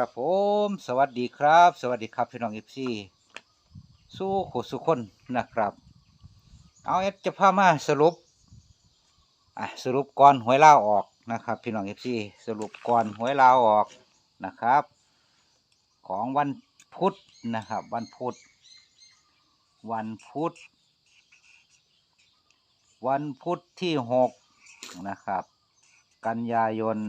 ครับผมสวัสดีครับ สวัสดีครับพี่น้องเอฟซีสู้ขสุคนนะครับ เอาเอสจะพามาสรุปอะสรุปก่อนหวยลาวออกนะครับ พี่น้องเอฟซีสรุปก่อนหวยลาวออกนะครับ ของวันพุธนะครับ วันพุธวันพุธวันพุธที่หกนะครับ กันยายน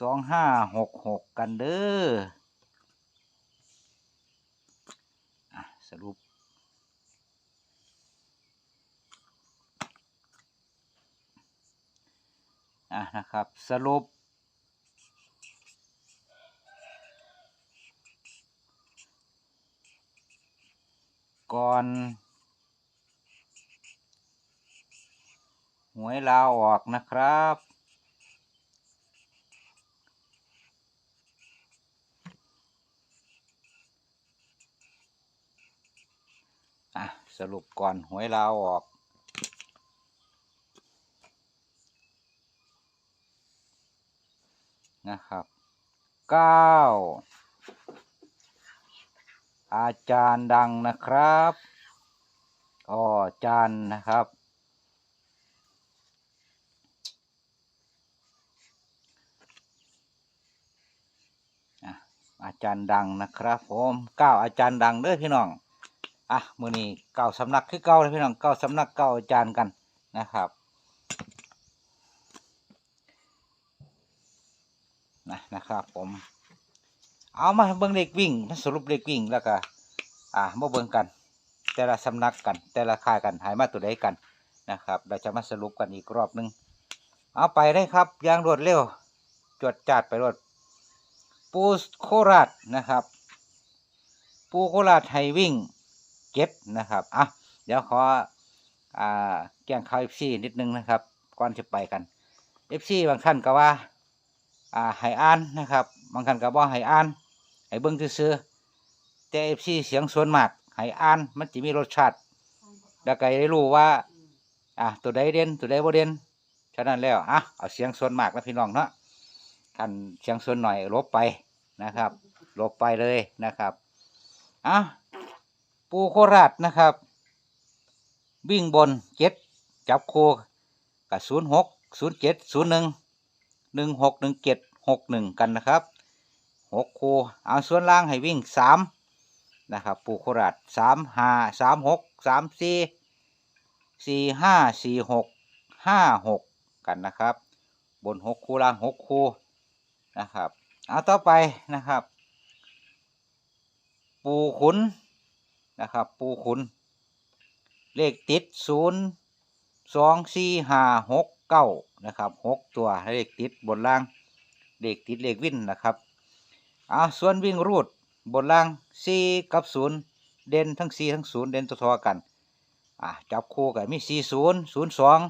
สองห้าหกหกกันเด้ออสรุป อะนะครับ สรุป ก่อนหวยลาออกนะครับ อะ สรุปก่อนหวยลาวออก นะครับเก้าอาจารย์ดังนะครับอ๋อาจารย์นะครับอะอาจารย์ดังนะครับผมเก้าอาจารย์ดังเด้อพี่น้อง อะมือนี้เก้าสำนักคือเก้าเลยพี่น้องเก้าสำนักเก้าอาจารย์กันนะครับนะนะครับผม เอามาเบิ่งเด็กวิ่งมาสรุปเด็กวิ่งแล้วก็อ่ามาเบิ่งกัน แต่ละสำนักกัน แต่ละค่ายกันหายมาตัวใดกันนะครับ เราจะมาสรุปกันอีกรอบนึง เอาไปได้ครับยางรวดเร็ว จวดจัดไปรวดปูโคราชนะครับ ปูโคราชไทยวิ่ง เก็บนะครับอะเดี๋ยวขออ่าแก้งข่าวเอฟซีนิดนึงนะครับ ก่อนจะไปกันเอฟซีบางท่านก็ว่าอ่าให้อ่านนะครับ บางท่านก็บอกให้อ่านให้เบิ่งซื่อๆแต่เอฟซีเสียงส่วนมากให้อ่านมันจะมีรสชาติแล้วก็ได้รู้ว่าอะตัวใดเด่นตัวใดบ่เด่นฉะนั้นแล้วอะเอาเสียงส่วนมากนะพี่น้องเนาะท่านเสียงส่วนหน่อยลบไปนะครับลบไปเลยนะครับอะ ปูโคราชนะครับ วิ่งบนเจ็ดจับโคกับศูนย์หกศูนย์เจ็ดศูนย์หนึ่งหนึ่งหกหนึ่งเจ็ดหกหนึ่งกันนะครับหกคูเอาส่วนล่างให้วิ่งสามนะครับปูโคราชสามห้าสามหกสามสี่สี่ห้าสี่หกห้าหกกันนะครับ บนหกคูล่างหกคูนะครับ เอาต่อไปนะครับ ปูขุน นะครับ ปูขุน เลขติดศูนย์สองสี่ห้าหกเก้านะครับหกตัวเลขติดบนล่าง เลขติดเลขวิ่นนะครับอ่าส่วนวิ่งรูดบนล่างสี่กับศูนย์เด่นทั้งสี่ทั้งศูนย์เด่นตัวทอกันอ่าจับคู่กันมีสี่ศูนย์ศูนย์สอง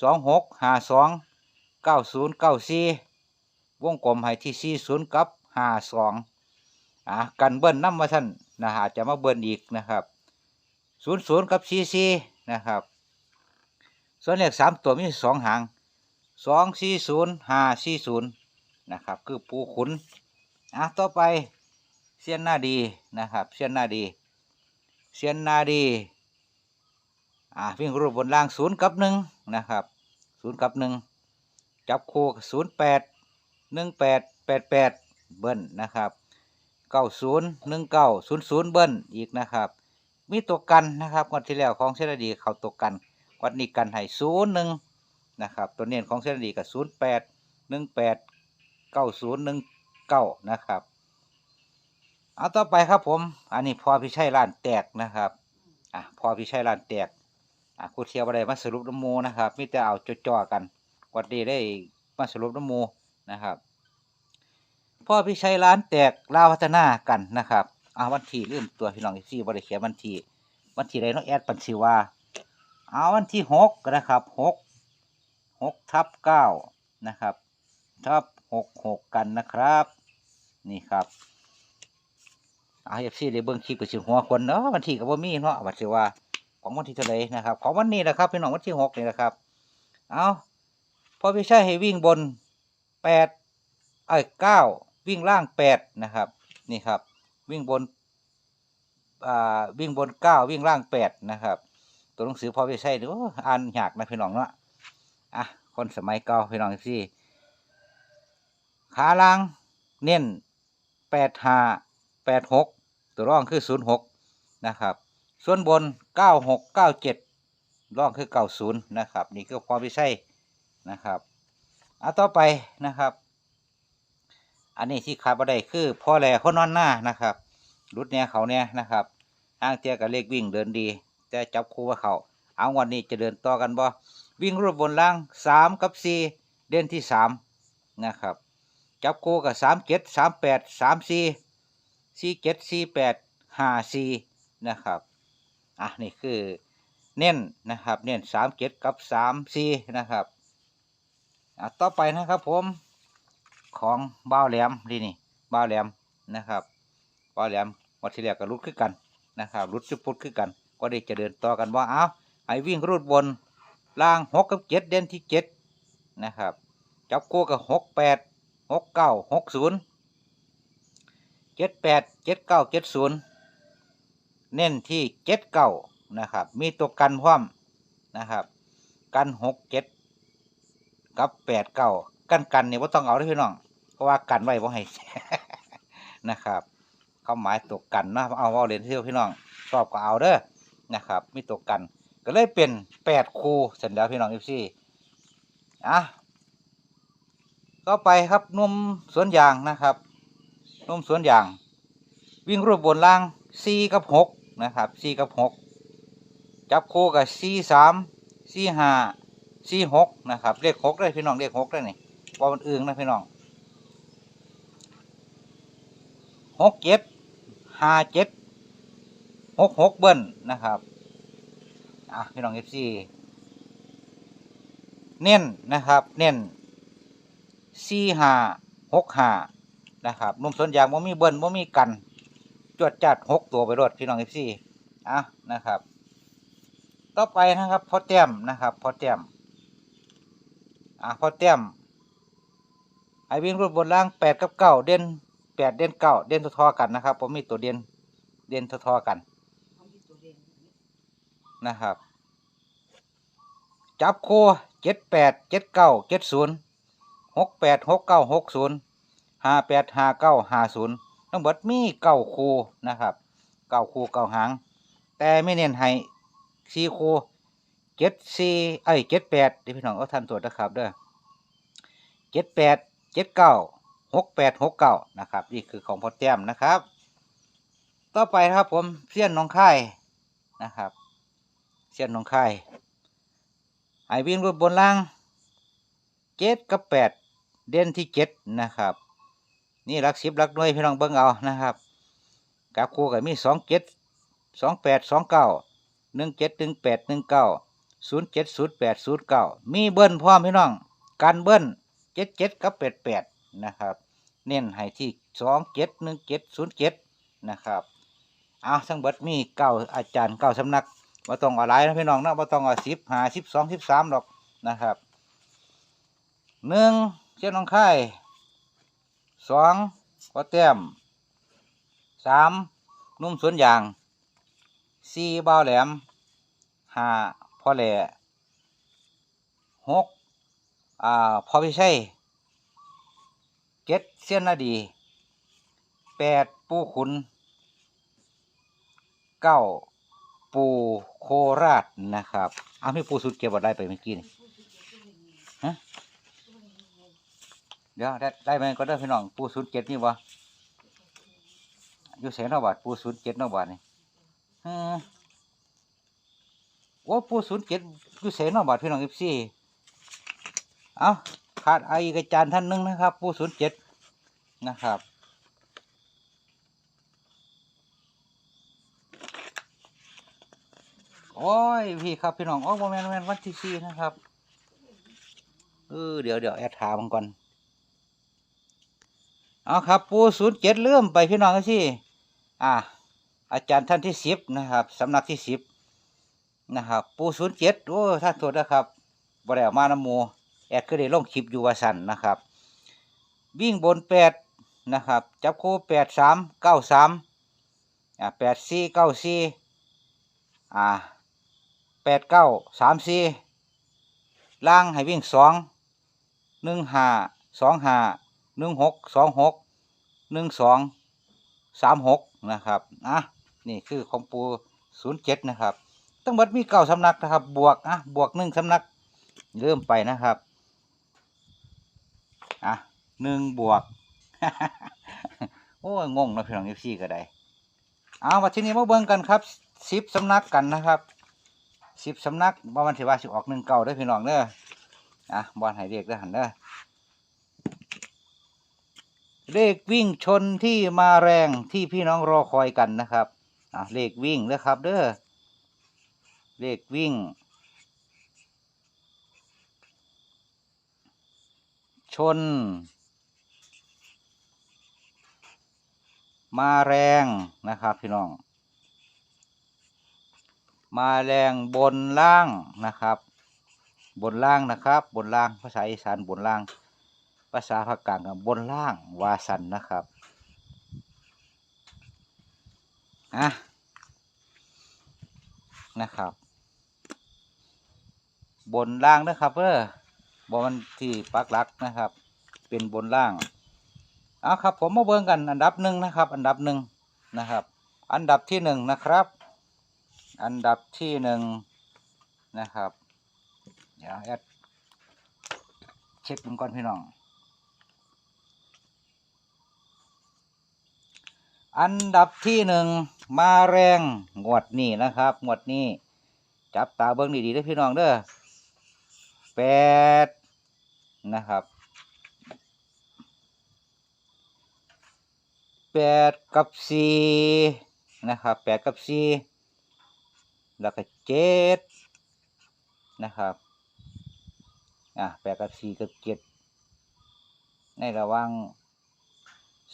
สองหกห้าสองเก้าศูนย์เก้าสี่วงกลมให้ที่สี่ศูนย์กับห้าสองอ่ากันเบิ้ลน้ำมาท่านนะฮะจะมาเบิ้ลอีกนะครับศูนย์ศูนย์กับสี่สี่นะครับ ส่วนเลขสามตัวมีสองหางสองสี่ศูนย์ห้าสี่ศูนย์นะครับ คือปูขุนอะต่อไปเสียนหน้าดีนะครับ เสียนหน้าดี เสียนหน้าดีอ่าวิ่งรูปบนล่างศูนย์กับหนึ่งนะครับศูนย์กับหนึ่งจับคู่ศูนย์แปดหนึ่งแปดแปดแปดเบิ้ลนะครับ เก้าศูนย์หนึ่งเก้าศูนย์ศูนย์เบิ้ลอีกนะครับ มีตัวกันนะครับงวันที่แล้วของเสียนดีเข้าตัวกันวัดนี้กันให้ศูนย์หนึ่งนะครับ ตัวเนียนของเส้นดีกับศูนย์แปดหนึ่งแปดเก้าศูนย์หนึ่งเก้านะครับ เอาต่อไปครับผม อันนี้พอพิชัยร้านแตกนะครับอะพอพิชัยร้านแตกอะคูเทียวอะไรมาสรุปน้ำมูนะครับมิแต่เอาจ่อๆกันวัดนี้ได้มาสรุปน้ำมูนะครับ พ่อพิชัยร้านแตกลาวพัฒนากันนะครับอาวันที่ลืมตัวพี่น้องที่บริเขียนวันที่วันที่ใดน้องแอดปันสิวาเอาวันที่หกนะครับหกหกทับเก้านะครับทับหกหกกันนะครับ นี่ครับเอาเอฟซีได้เบิ้งคลิปกับสิหัวคนเนาะวันที่กับว่ามีเนาะวันทีว่าของวันที่เท่าไรนะครับ ของวันนี้นะครับพี่น้องวันที่หกนี่นะครับ เอาพอพี่ชายให้วิ่งบนแปดไอ้เก้า วิ่งล่างแปดนะครับนี่ครับ วิ่งบนอ่าวิ่งบนเก้าวิ่งล่างแปดนะครับ ตัวหนังสือพอไปใช้ดูอ่านยากนะพี่น้องเนาะอะคนสมัยเก่าพี่น้องพี่ขาล่างเน้นแปดห้าแปดหกตัวร่องคือศูนย์หกนะครับ ส่วนบนเก้าหกเก้าเจ็ดร่องคือเก้าศูนย์นะครับ นี่คือพอไปใช้นะครับอะต่อไปนะครับ อันนี้ที่ขาดบ่ได้คือพ่อแหล่คนนอนหน้านะครับรุดเนี่ยเขาเนี่ยนะครับห้างเตียกับเลขวิ่งเดินดี แต่จับคู่ว่าเขาเอาวันนี้จะเดินต่อกันบ่วิ่งรูปบนล่างสามกับสี่เด่นที่สามนะครับจับคู่กับสามเจ็ดสามแปดสามสี่สี่เจ็ดสี่แปดห้าสี่นะครับอะนี่คือเน้นนะครับ เน้นสามเจ็ดกับสามสี่นะครับอะต่อไปนะครับผม ของบ้าวแหลมนี่นี่บ้าวแหลมนะครับบ้าวแหลมวัดที่แรกก็รุดขึ้นกันนะครับรุดจุดพุดขึ้นกัน ก็ได้จะเดินต่อกันว่าเอาไอ้วิ่งรูดบนล่างหกกับเจ็ดเด่นที่เจ็ดนะครับจับคู่กับหกแปดหกเก้าหกศูนย์เจ็ดแปดเจ็ดเก้าเจ็ดศูนย์เน้นที่เจ็ดเก้านะครับ มีตัวกันพร้อมนะครับ กันหกเจ็ดกับแปดเก้ากันกันเนี่ยว่าต้องเอาเด้อพี่น้อง เพราะว่ากันไว้บ่ให้นะครับเขาหมายตกกันนะเอาเอาเรียนเที่ยวพี่น้องชอบก็เอาเด้อนะครับ มีตกกัน ก็เลยเป็นแปดคู่เสร็จแล้วพี่น้องเอฟซีอะก็ไปครับนุ่มสวนยางนะครับนุ่มสวนยาง วิ่งรูปบนล่างสี่กับหกนะครับสี่กับหกจับคู่กับสี่สามสี่ห้าสี่หกนะครับเลขหกได้พี่น้องเลขหกได้นี่ว่ามันอึงนะพี่น้อง หกเจ็ดห้าเจ็ดหกหกเบิ้ลนะครับอะพี่น้องเอฟซีเน้นนะครับ เน้นสี่ห้าหกห้านะครับนุ่มสนยางว่ามีเบิ้ลว่ามีกัน จวดจัดหกตัวไปรถพี่น้องเอฟซีอะนะครับ ต่อไปนะครับพอแต้มนะครับพอแต้มอะพอเต็มให้วิ่งรูดบนล่างแปดกับเก้าเด่น แปดเด่นเก้าเด่นทอๆกันนะครับผมมีตัวเด่นเด่นทอๆกันนะครับ จับโคเจ็ดแปดเจ็ดเก้าเจ็ดศูนย์หกแปดหกเก้าหกศูนย์ห้าแปดห้าเก้าห้าศูนย์ทั้งหมดมีเก้าคูนะครับเก้าคูเก้าหาง แต่ไม่เน้นให้สี่คูเจ็ดสี่ไอ้เจ็ดแปดเดี๋ยวพี่น้องเอาทันตรวจนะครับเด้อเจ็ดแปดเจ็ดเก้า หกแปดหกเก้านะครับ นี่คือของพอแต้มนะครับ ต่อไปครับผมเสี้ยนน้องค่ายนะครับเสี้ยนน้องค่ายไอวิ่งรถบนล่างเจ็ดกับแปดเด่นที่เจ็ดนะครับ นี่รักสิบรักหน่วยพี่น้องเบิ่งเอานะครับกับคู่กับมีสองเจ็ดสองแปดสองเก้าหนึ่งเจ็ดหนึ่งแปดหนึ่งเก้าศูนย์เจ็ดศูนย์แปดศูนย์เก้ามีเบิ้ลพร้อมพี่น้องการเบิ้ลเจ็ดเจ็ดกับแปดแปด นะครับ เน้นให้ที่สองเจ็ดหนึ่งเจ็ดศูนย์เจ็ดนะครับเอาทั้งเบิดมีเก้าอาจารย์เก้าสำนักว่าต้องอาหลายนะพี่น้องนะว่าต้องเอาสิบหาสิบสองสิบสามหรอกนะครับหนึ่งเจ้าน้องค่สองก็แต้มสามนุ่มสวนยางสี่เบาแหลมห้าพ่อแหล่หกอ่าพ่อพิชัย เจ็ดเสี้ยนนาดีแปดปูขุนเก้าปูโคราชนะครับ เอาไม่ปูสุดเก็บบัได้ไปเมื่อกี้นี่ฮะเดี๋ยวได้ได้ไหมก็ได้พี่น้องปูสุดเจ็ดนี่วะอยู่เสียนอบาทปูสุดเจ็ดนอบาทนี่อืมโอ้ปูศูนย์เจ็ดอยู่เสนอบาทพี่น้องเอฟซีเอา ขาดไอกระจานท่านหนึงนะครับปูศูนย์เจ็ดนะครับ โอ้ยพี่ครับพี่น้องโอ้โมเมนต์แมนวันที่สี่นะครับเออเดี๋ยวเดี๋ยวแอดถามก่อนเอาครับ ปูศูนย์เจ็ดเริ่มไปพี่น้องสิอ่าอาจารย์ท่านที่สิบนะครับสำนักที่สิบนะครับ ปูศูนย์เจ็ดโอ้ท่านโทษนะครับบริเอามานำมู แอดก็ได้ลงคลิปอยู่ว่าสันนะครับ วิ่งบนแปดนะครับ จับคู่แปดสามเก้าสามอ่าแปดสี่เก้าสี่อ่าแปดเก้าสามสี่ล่างให้วิ่งสองหนึ่งห้าสองห้าหนึ่งหกสองหกหนึ่งสองสามหกนะครับอะนี่คือของปูศูนย์เจ็ดนะครับทั้งหมดมีเก้าสำนักนะครับ บวกอะบวกหนึ่งสำนักเริ่มไปนะครับ อะหนึ่งบวก โอ้ยงงนะพี่น้องเอฟซีก็ได้เอามาที่นี้มาเบิ่งกันครับสิบสำนักกันนะครับสิบสำนักบ่มันสิว่าสิออกหนึ่งเก่าได้พี่น้องเด้ออะบอลให้เรียกได้อหันเด้อเลขวิ่งชนที่มาแรงที่พี่น้องรอคอยกันนะครับอะเลขวิ่งเด้อครับ เด้อเลขวิ่ง ชน มาแรงนะครับพี่น้อง มาแรงบนล่างนะครับ บนล่างนะครับ บนล่างภาษาอีสานบนล่าง ภาษาภาคกลางบบนล่างวาสันนะครับอะนะครับ บนล่างนะครับเออ บมันที่ปักหลักนะครับ เป็นบนล่างเอาครับ ผมมาเบิ่งกันอันดับหนึ่งนะครับ อันดับหนึ่งนะครับ อันดับที่หนึ่งนะครับ อันดับที่หนึ่งนะครับเดี๋ยวแอดเช็คดูก่อนพี่น้อง อันดับที่หนึ่งมาแรงงวดนี้นะครับงวดนี้ จับตาเบิ้งดีๆเด้อพี่น้องเด้อแปด นะครับ แปดกับสี่นะครับแปดกับสี่แล้วก็เจ็ดนะครับอะแปดกับสี่กับเจ็ดในระหว่าง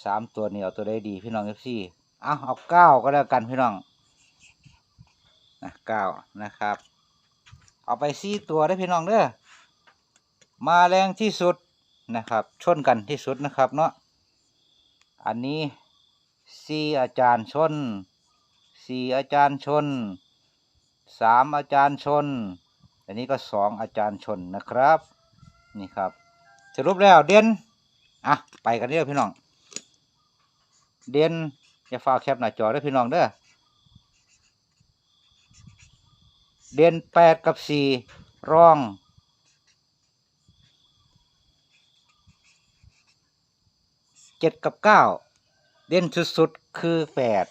สามตัวนี้เอาตัวได้ดีพี่น้องเอฟซีเอาเอาเก้าก็แล้วกันพี่น้องนะเก้านะครับ เอาไปสี่ตัวได้พี่น้องเด้อ มาแรงที่สุดนะครับ ชนกันที่สุดนะครับเนาะอันนี้สี่อาจารย์ชนสี่อาจารย์ชนสามอาจารย์ชน อันนี้ก็สองอาจารย์ชนนะครับ นี่ครับสรุปแล้วเด่นอะไปกันเด้อพี่น้อง เด่นอย่าฟาแคปหน้าจอด้อพี่น้องเด้อเด่นแปดกับสี่รอง เจ็ดกับเก้าเด่นสุดๆ คือแปด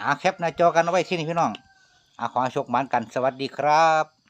อาแคปหน้าจอกันเอาไว้ที่นี่พี่น้องอาขอโชคมันกันสวัสดีครับ